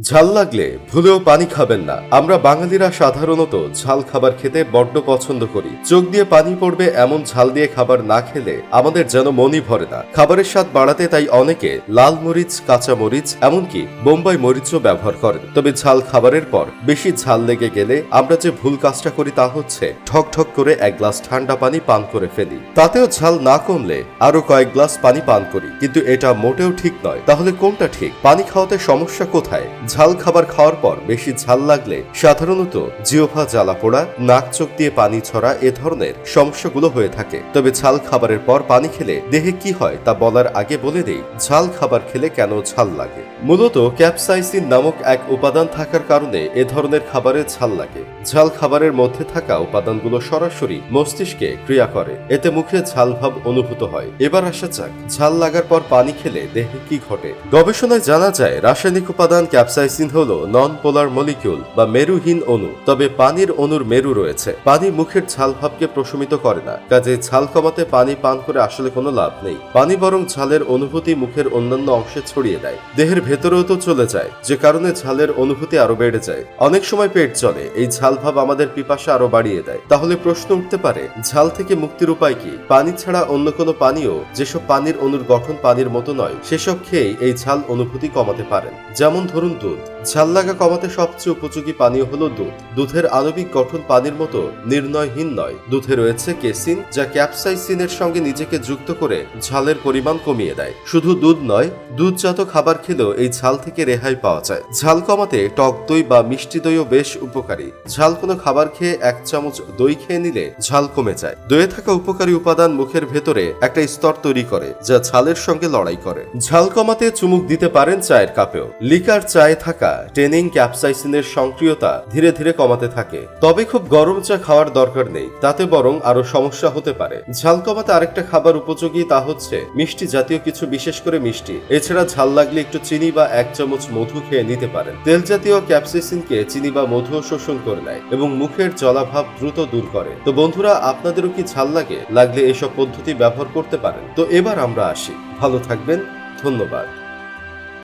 ঝাল লাগলে ভুলেও পানি খাবেন না। আমরা বাঙালিরা সাধারণত ঝাল খাবার খেতে বড্ড পছন্দ করি। চোখ দিয়ে পানি পড়বে এমন ঝাল দিয়ে খাবার না খেলে আমাদের যেন মনই ভরে না। খাবারের স্বাদ বাড়াতে তাই অনেকে লাল মরিচ, কাঁচা মরিচ, এমনকি বোম্বাই মরিচও ব্যবহার করেন। তবে ঝাল খাবারের পর বেশি ঝাল লেগে গেলে আমরা যে ভুল কাজটা করি তা হচ্ছে ঠক ঠক করে এক গ্লাস ঠান্ডা পানি পান করে ফেলি। তাতেও ঝাল না কমলে আরও কয়েক গ্লাস পানি পান করি। কিন্তু এটা মোটেও ঠিক নয়। তাহলে কোনটা ঠিক? পানি খাওয়াতে সমস্যা কোথায়? ঝাল খাবার খাওয়ার পর বেশি ঝাল লাগলে সাধারণত জিওভা জ্বালা পোড়া নাক চোখ দিয়ে পানি ছড়া এ ধরনের সমস্যাগুলো হয়ে থাকে। তবে ঝাল খাবারের পর পানি খেলে দেহে কি হয় তা বলার আগে বলে দেই, ঝাল খাবার খেলে কেন ঝাল লাগে? মূলত ক্যাপসাইসিন নামক এক উপাদান থাকার কারণে এ ধরনের খাবারে ঝাল লাগে। ঝাল খাবারের মধ্যে থাকা উপাদানগুলো সরাসরি মস্তিষ্কে ক্রিয়া করে। এতে মুখে ঝাল ভাব অনুভূত হয়। এবার আসা যাক, ঝাল লাগার পর পানি খেলে দেহে কি ঘটে? গবেষণায় জানা যায়, রাসায়নিক উপাদান ক্যাপসাইসিন হল নন পোলার মলিকিউল বা মেরুহীন অণু। তবে পানির অণুর মেরু রয়েছে। পানি মুখের ঝাল ভাবকে প্রশমিত করে না, কাজে ঝাল কমাতে পানি পান করে আসলে কোনো লাভ নেই। পানি বরং ঝালের অনুভূতি মুখের অন্যান্য অংশে ছড়িয়ে দেয়। দেহের ভেতরেও তো চলে যায়, যে কারণে ঝালের অনুভূতি আরও বেড়ে যায়। অনেক সময় পেট চলে এই ঝাল ভাব আমাদের পিপাসা আরও বাড়িয়ে দেয়। তাহলে প্রশ্ন উঠতে পারে, ঝাল থেকে মুক্তির উপায় কি? পানি ছাড়া অন্য কোনো পানীয়, যেসব পানির অণুর গঠন পানির মতো নয়, সেসব খেয়েই এই ঝাল অনুভূতি কমাতে পারেন। যেমন ধরুন দুধ। ঝাল লাগা কমাতে সবচেয়ে উপযোগী পানীয় হলো দুধ। দুধের আণবিক গঠন পানির মতো নির্ণয়হীন নয়। দুধে রয়েছে কেসিন, যা ক্যাপসাইসিনের সঙ্গে নিজেকে যুক্ত করে ঝালের পরিমাণ কমিয়ে দেয়। শুধু দুধ নয়, দুধজাত খাবার খেলেও এই ঝাল থেকে রেহাই পাওয়া যায়। ঝাল কমাতে টক দই বা মিষ্টি দইও বেশ উপকারী। ঝাল কোনো খাবার খেয়ে এক চামচ দই খেয়ে নিলে ঝাল কমে যায়। দইয়ে থাকা উপকারী উপাদান মুখের ভেতরে একটা স্তর তৈরি করে, যা ঝালের সঙ্গে লড়াই করে। ঝাল কমাতে চুমুক দিতে পারেন চায়ের কাপেও। লিকার চায়ে থাকা টেনিং ক্যাপসাইসিনের সক্রিয়তা ধীরে ধীরে কমাতে থাকে। তবে খুব গরম চা খাওয়ার দরকার নেই, তাতে বরং আরও সমস্যা হতে পারে। ঝাল কমাতে আরেকটা খাবার উপযোগী তা হচ্ছে মিষ্টি জাতীয় কিছু, বিশেষ করে মিষ্টি। এছাড়া ঝাল লাগলে একটু চিনি বা এক চামচ মধু খেয়ে নিতে পারেন। তেল জাতীয় ক্যাপসাইসিনকে চিনি বা মধু শোষণ করে নেয়। এবং মুখের জলাভাব দ্রুত দূর করে। তো বন্ধুরা, আপনাদেরও কি ঝাল লাগে? লাগলে এসব পদ্ধতি ব্যবহার করতে পারেন। তো এবার আমরা আসি। ভালো থাকবেন। ধন্যবাদ।